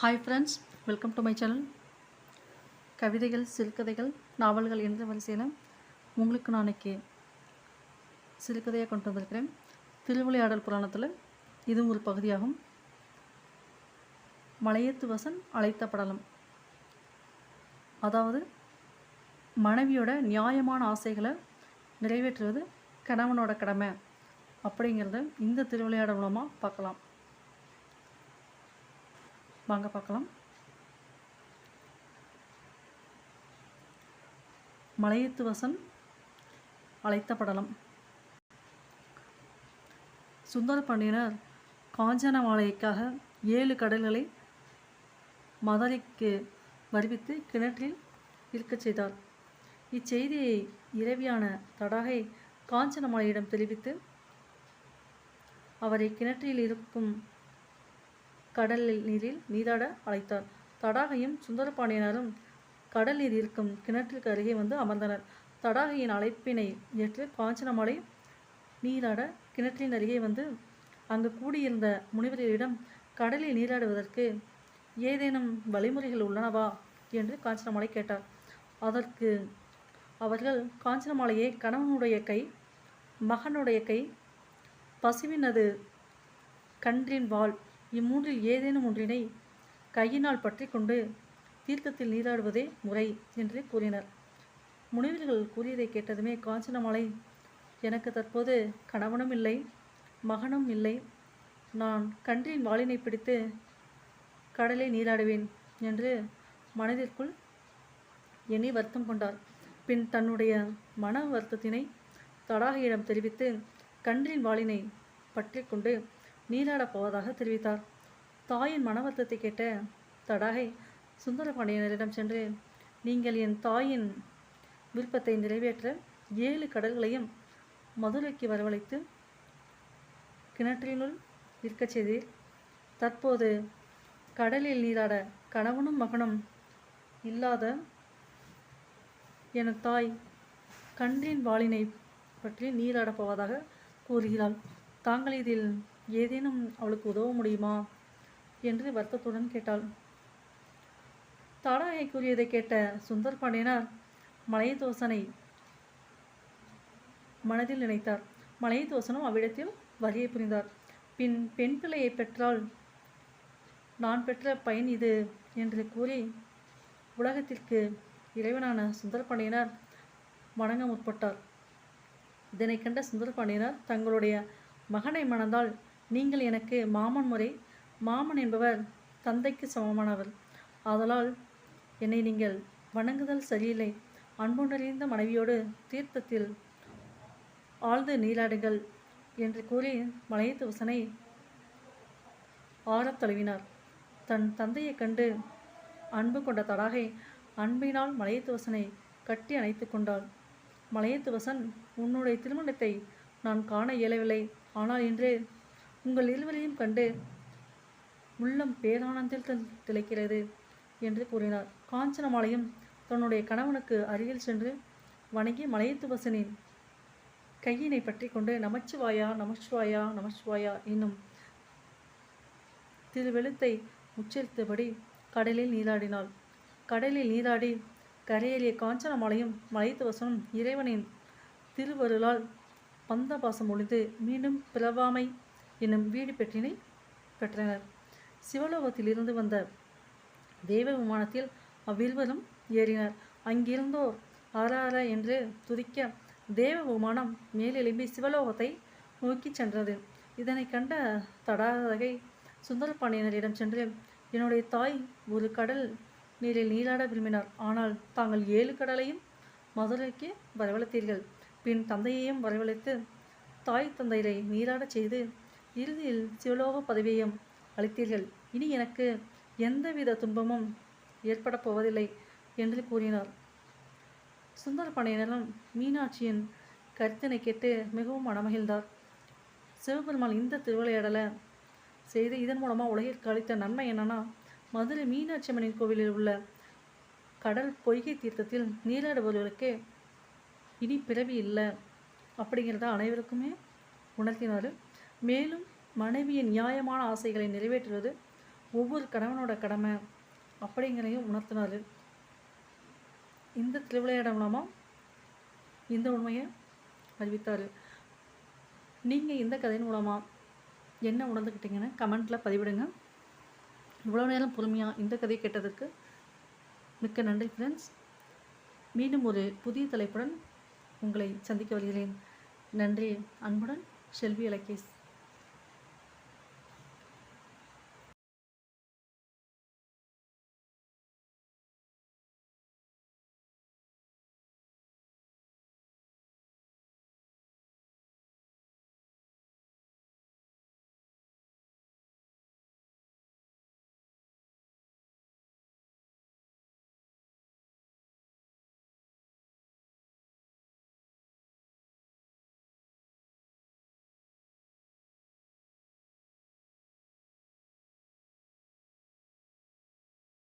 Hi friends welcome to my channel கவிதைகள் சிறுகதைகள் நாவல்கள் என்ற வரிசையில்? உங்களுக்கு நான் இன்னைக்கு சிறுகதையாக கொண்டு வந்திருக்கிறேன். திருவிளையாடல் புராணத்தில் இதுவும் ஒரு பகுதியாகும். மலையத்து வசன் அழைத்த படலம். அதாவது மனைவியோட நியாயமான ஆசைகளை நிறைவேற்றுவது கணவனோட கடமை அப்படிங்கிறத இந்த திருவிளையாடல் மூலமாக பார்க்கலாம். வாங்க பார்க்கலாம். மலையத்து வசன் அழைத்த படலம். சுந்தர பாண்டியனர் காஞ்சன மாலைக்காக ஏழு கடல்களை மதுரைக்கு வருவித்து கிணற்றில் இருக்கச் செய்தார். இச்செய்தியை இரவியான தடாகை காஞ்சனமாலையிடம் தெரிவித்து அவரை கிணற்றில் இருக்கும் கடல் நீரில் நீராட அழைத்தார். தடாகையும் சுந்தரபாண்டியனரும் கடல் நீர் இருக்கும் கிணற்றுக்கு அருகே வந்து அமர்ந்தனர். தடாகையின் அழைப்பினை ஏற்று காஞ்சனமலை நீராட கிணற்றின் அருகே வந்து அங்கு கூடியிருந்த முனிவர்களிடம் கடலில் நீராடுவதற்கு ஏதேனும் வழிமுறைகள் உள்ளனவா? என்று காஞ்சனமாலை கேட்டார். அதற்கு அவர்கள் காஞ்சனமாலையை கணவனுடைய கை மகனுடைய கை பசுவினது கன்றின் வாள் இம்மூன்றில் ஏதேனும் ஒன்றினை கையினால் பற்றி கொண்டு தீர்த்தத்தில் நீராடுவதே முறை என்று கூறினர். முனிவர்கள் கூறியதை கேட்டதுமே காஞ்சனமாலை எனக்கு தற்போது கணவனும் இல்லை மகனும் இல்லை. நான் கன்றின் வாளினை பிடித்து கடலை நீராடுவேன் என்று மனதிற்குள் எண்ணி வருத்தம் கொண்டார். பின் தன்னுடைய மன வருத்தத்தினை தடாகையிடம் தெரிவித்து கன்றின் வாளினை பற்றி கொண்டு நீராடப் போவதாக தெரிவித்தார். தாயின் மனவர்த்தத்தை கேட்ட தடாகை சுந்தரபாண்டியனரிடம் சென்று நீங்கள் என் தாயின் விருப்பத்தை நிறைவேற்ற ஏழு கடல்களையும் மதுரைக்கு வரவழைத்து கிணற்றினுள் இருக்கச் செய்தீர். தற்போது கடலில் நீராட கணவனும் மகனும் இல்லாத என் தாய் கன்றின் வாளினை பற்றி நீராடப் போவதாக கூறுகிறாள். தாங்கள் இதில் ஏதேனும் அவளுக்கு உதவ முடியுமா? என்று வருத்தத்துடன் கேட்டாள். தாடாயை கூறியதை கேட்ட சுந்தர் பாண்டியனார் மலையதோசனை மனதில் நினைத்தார். மலையதோசனும் அவ்விடத்தில் வரியை புரிந்தார். பின் பெண் பிள்ளையை பெற்றால் நான் பெற்ற பயன் இது என்று கூறி உலகத்திற்கு இறைவனான சுந்தரபாண்டியனார் வணங்க முற்பட்டார். இதனை கண்ட சுந்தரபாண்டியனார் தங்களுடைய மகனை மணந்தால் நீங்கள் எனக்கு மாமன் முறை மாமன் என்பவர் தந்தைக்கு சமமானவர். ஆதலால் என்னை நீங்கள் வணங்குதல் சரியில்லை. அன்பு நிறைந்த மனைவியோடு தீர்த்தத்தில் ஆழ்ந்து நீராடுங்கள் என்று கூறி மலையத்துவசனை ஆறத் தழுவினார். தன் தந்தையைக் கண்டு அன்பு கொண்ட தடாகை அன்பினால் மலையத்துவசனை கட்டி அணைத்து கொண்டாள். மலையத்துவசன் உன்னுடைய திருமணத்தை நான் காண இயலவில்லை. ஆனால் இன்று உங்கள் இருவரையும் கண்டு உள்ளம் பேரானந்தில் திளைக்கிறது என்று கூறினார். காஞ்சனமாலையும் தன்னுடைய கணவனுக்கு அருகில் சென்று வணங்கி மலையத்துவசனின் கையினை பற்றி கொண்டு நமச்சிவாயா நமச்சிவாயா நமச்சிவாயா என்னும் திருவெழுத்தை உச்சரித்தபடி கடலில் நீராடினாள். கடலில் நீராடி கரையேறிய காஞ்சனமாலையும் மலைத்துவசனும் இறைவனின் திருவருளால் பந்தபாசம் ஒழிந்து மீண்டும் பிறவாமை என்னும் வீடு பெற்றினை பெற்றனர். சிவலோகத்திலிருந்து வந்த தேவ விமானத்தில் அவ்விருவரும் ஏறினர். அங்கிருந்தோர் ஆரார என்று துதிக்க தேவ விமானம் மேலெழும்பி சிவலோகத்தை நோக்கிச் சென்றது. இதனை கண்ட தடாகை சுந்தரபாண்டியனரிடம் சென்று என்னுடைய தாய் ஒரு கடல் நீரில் நீராட விரும்பினார் ஆனால் தாங்கள் ஏழு கடலையும் மதுரைக்கு வரவழைத்தீர்கள். பின் தந்தையையும் வரவழைத்து தாய் தந்தையரை நீராடச் செய்து இறுதியில் சிவலோக பதவியையும் அளித்தீர்கள். இனி எனக்கு எந்தவித துன்பமும் ஏற்பட போவதில்லை என்று கூறினார். சுந்தரபாண்டியனும் மீனாட்சியின் கருத்தினை கேட்டு மிகவும் மனமகிழ்ந்தார். சிவபெருமான் இந்த திருவிளையாடலை செய்து இதன் மூலமாக உலகிற்கு அளித்த நன்மை என்னன்னா மதுரை மீனாட்சி அம்மனின் கோவிலில் உள்ள கடல் பொய்கை தீர்த்தத்தில் நீராடுபவர்களுக்கே இனி பிறவி இல்லை அப்படிங்கிறத அனைவருக்குமே உணர்த்தினார். மேலும் மனைவியின் நியாயமான ஆசைகளை நிறைவேற்றுவது ஒவ்வொரு கணவனோட கடமை அப்படிங்கிறதையும் உணர்த்தினார். இந்த திருவிளையாடல் மூலமாக இந்த உண்மையை அறிவித்தார். நீங்கள் இந்த கதையின் மூலமாக என்ன உணர்ந்துக்கிட்டீங்கன்னு கமெண்ட்டில் பதிவிடுங்க. இவ்வளோ நேரம் பொறுமையாக இந்த கதையை கேட்டதற்கு மிக்க நன்றி ஃப்ரெண்ட்ஸ் மீண்டும் ஒரு புதிய தலைப்புடன் உங்களை சந்திக்க வருகிறேன். நன்றி அன்புடன் செல்வி இலக்கேஷ்